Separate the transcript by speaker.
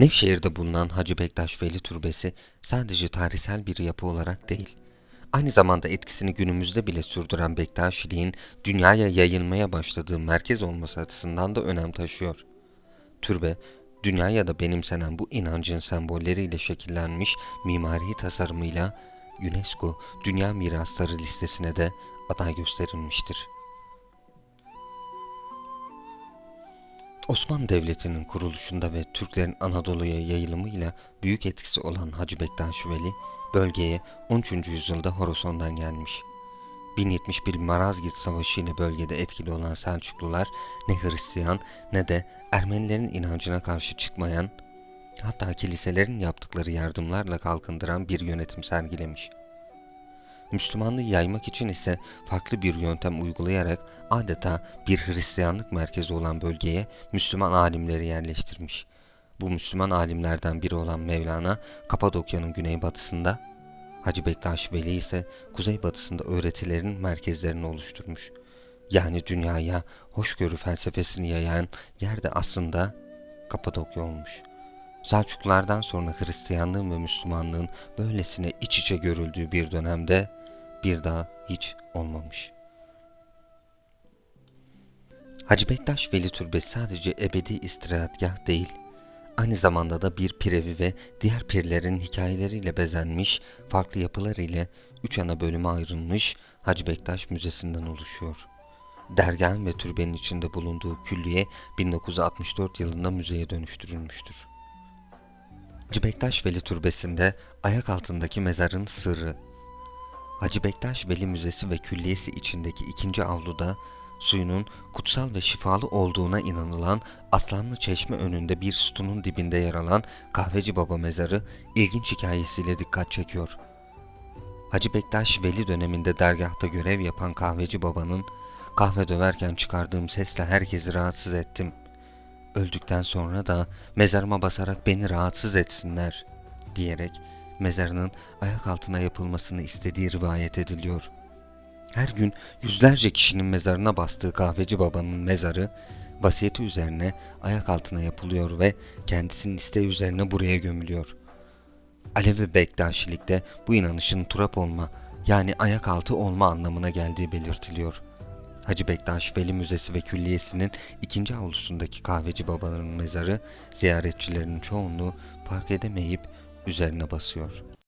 Speaker 1: Nevşehir'de bulunan Hacı Bektaş Veli Türbesi sadece tarihsel bir yapı olarak değil, aynı zamanda etkisini günümüzde bile sürdüren Bektaşiliğin dünyaya yayılmaya başladığı merkez olması açısından da önem taşıyor. Türbe, dünyaya da benimsenen bu inancın sembolleriyle şekillenmiş mimari tasarımıyla UNESCO Dünya Mirasları listesine de aday gösterilmiştir. Osmanlı Devleti'nin kuruluşunda ve Türklerin Anadolu'ya yayılımıyla büyük etkisi olan Hacı Bektaş Veli, bölgeye 13. yüzyılda Horasan'dan gelmiş. 1071 Marazgirt Savaşı ile bölgede etkili olan Selçuklular ne Hristiyan ne de Ermenilerin inancına karşı çıkmayan, hatta kiliselerin yaptıkları yardımlarla kalkındıran bir yönetim sergilemiş. Müslümanlığı yaymak için ise farklı bir yöntem uygulayarak adeta bir Hristiyanlık merkezi olan bölgeye Müslüman alimleri yerleştirmiş. Bu Müslüman alimlerden biri olan Mevlana, Kapadokya'nın güneybatısında, Hacı Bektaş Veli ise kuzeybatısında öğretilerin merkezlerini oluşturmuş. Yani dünyaya hoşgörü felsefesini yayan yer de aslında Kapadokya olmuş. Selçuklulardan sonra Hristiyanlığın ve Müslümanlığın böylesine iç içe görüldüğü bir dönemde bir daha hiç olmamış. Hacı Bektaş Veli Türbesi sadece ebedi istirahatgah değil, aynı zamanda da bir pirevi ve diğer pirlerin hikayeleriyle bezenmiş, farklı yapılar ile üç ana bölüme ayrılmış Hacı Bektaş Müzesi'nden oluşuyor. Dergahın ve türbenin içinde bulunduğu külliye 1964 yılında müzeye dönüştürülmüştür. Hacı Veli Türbesi'nde ayak altındaki mezarın sırrı Hacı Bektaş Veli Müzesi ve Külliyesi içindeki ikinci avluda suyunun kutsal ve şifalı olduğuna inanılan Aslanlı Çeşme önünde bir sütunun dibinde yer alan Kahveci Baba mezarı ilginç hikayesiyle dikkat çekiyor. Hacı Bektaş Veli döneminde dergahta görev yapan Kahveci Baba'nın kahve döverken çıkardığım sesle herkesi rahatsız ettim. Öldükten sonra da mezarıma basarak beni rahatsız etsinler diyerek mezarının ayak altına yapılmasını istediği rivayet ediliyor. Her gün yüzlerce kişinin mezarına bastığı kahveci babanın mezarı vasiyeti üzerine ayak altına yapılıyor ve kendisinin isteği üzerine buraya gömülüyor. Alevi Bektaşilikte bu inanışın turap olma yani ayak altı olma anlamına geldiği belirtiliyor. Hacı Bektaş Veli Müzesi ve Külliyesi'nin ikinci avlusundaki kahveci babanın mezarı ziyaretçilerin çoğunluğu fark edemeyip üzerine basıyor.''